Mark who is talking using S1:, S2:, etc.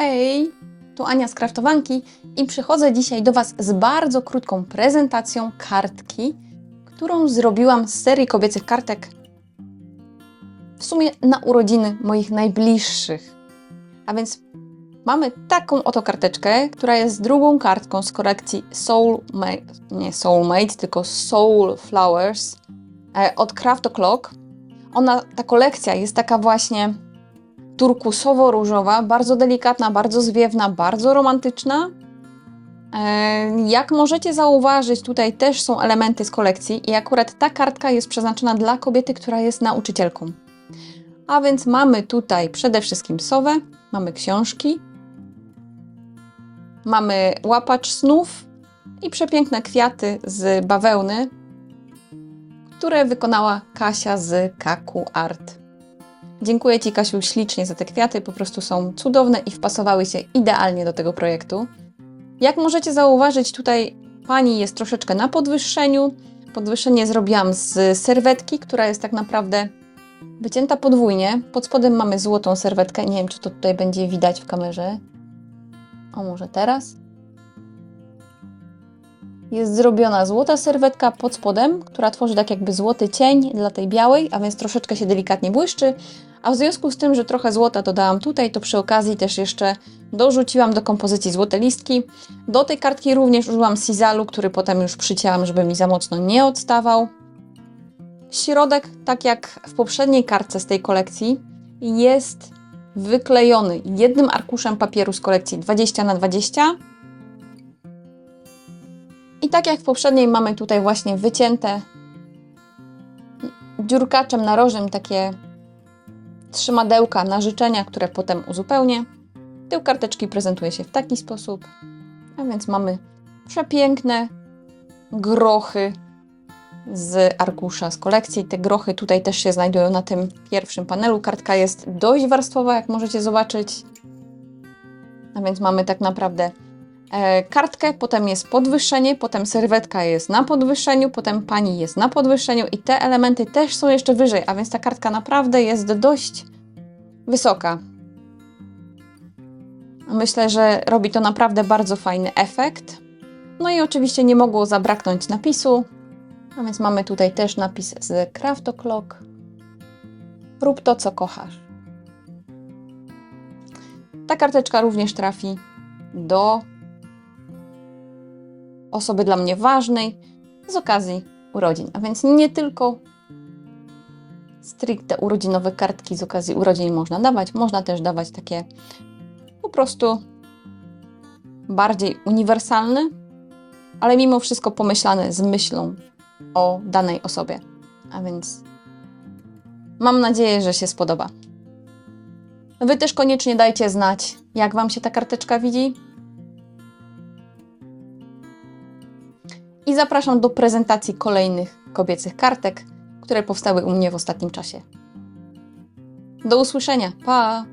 S1: Hej, tu Ania z Kraftowanki i przychodzę dzisiaj do Was z bardzo krótką prezentacją kartki, którą zrobiłam z serii kobiecych kartek w sumie na urodziny moich najbliższych. A więc mamy taką oto karteczkę, która jest drugą kartką z kolekcji Soulmate, nie Soulmate, tylko Soul Flowers e, od Craft O'Clock. Ona, ta kolekcja jest taka właśnie turkusowo-różowa, bardzo delikatna, bardzo zwiewna, bardzo romantyczna. E, Jak możecie zauważyć, tutaj też są elementy z kolekcji i akurat ta kartka jest przeznaczona dla kobiety, która jest nauczycielką. A więc mamy tutaj przede wszystkim sowę, mamy książki, mamy łapacz snów i przepiękne kwiaty z bawełny, które wykonała Kasia z Kaku Art. Dziękuję Ci, Kasiu, ślicznie za te kwiaty. Po prostu są cudowne i wpasowały się idealnie do tego projektu. Jak możecie zauważyć, tutaj pani jest troszeczkę na podwyższeniu. Podwyższenie zrobiłam z serwetki, która jest tak naprawdę wycięta podwójnie. Pod spodem mamy złotą serwetkę. Nie wiem, czy to tutaj będzie widać w kamerze. O, może teraz? Jest zrobiona złota serwetka pod spodem, która tworzy tak jakby złoty cień dla tej białej, a więc troszeczkę się delikatnie błyszczy. A w związku z tym, że trochę złota dodałam tutaj, to przy okazji też jeszcze dorzuciłam do kompozycji złote listki. Do tej kartki również użyłam sizalu, który potem już przycięłam, żeby mi za mocno nie odstawał. Środek, tak jak w poprzedniej kartce z tej kolekcji, jest wyklejony jednym arkuszem papieru z kolekcji 20 na 20 i tak jak w poprzedniej mamy tutaj właśnie wycięte dziurkaczem narożnym takie trzymadełka na życzenia, które potem uzupełnię. Tył karteczki prezentuje się w taki sposób. A więc mamy przepiękne grochy z arkusza z kolekcji. Te grochy tutaj też się znajdują na tym pierwszym panelu. Kartka jest dość warstwowa, jak możecie zobaczyć. A więc mamy tak naprawdę kartkę, potem jest podwyższenie, potem serwetka jest na podwyższeniu, potem pani jest na podwyższeniu i te elementy też są jeszcze wyżej, a więc ta kartka naprawdę jest dość wysoka. Myślę, że robi to naprawdę bardzo fajny efekt. No i oczywiście nie mogło zabraknąć napisu, a więc mamy tutaj też napis z Craft O'Clock. Rób to, co kochasz. Ta karteczka również trafi do osoby dla mnie ważnej z okazji urodzin. A więc nie tylko stricte urodzinowe kartki z okazji urodzin można dawać, można też dawać takie po prostu bardziej uniwersalne, ale mimo wszystko pomyślane z myślą o danej osobie. A więc mam nadzieję, że się spodoba. Wy też koniecznie dajcie znać, jak Wam się ta karteczka widzi. I zapraszam do prezentacji kolejnych kobiecych kartek, które powstały u mnie w ostatnim czasie. Do usłyszenia. Pa!